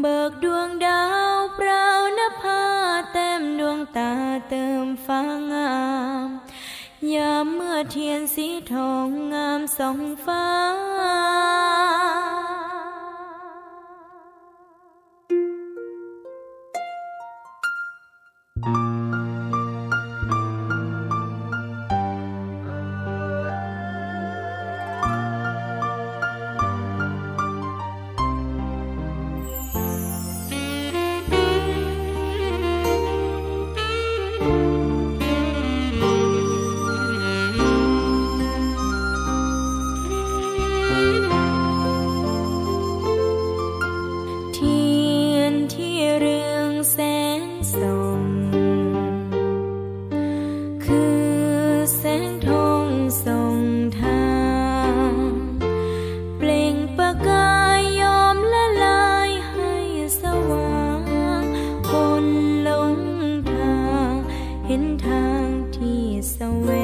เบิกดวงดาวเปล่าน้าเต็มดวงตาเติมฟ้างาม ยามเมื่อเทียนสีทองงามสองฟ้าอ away.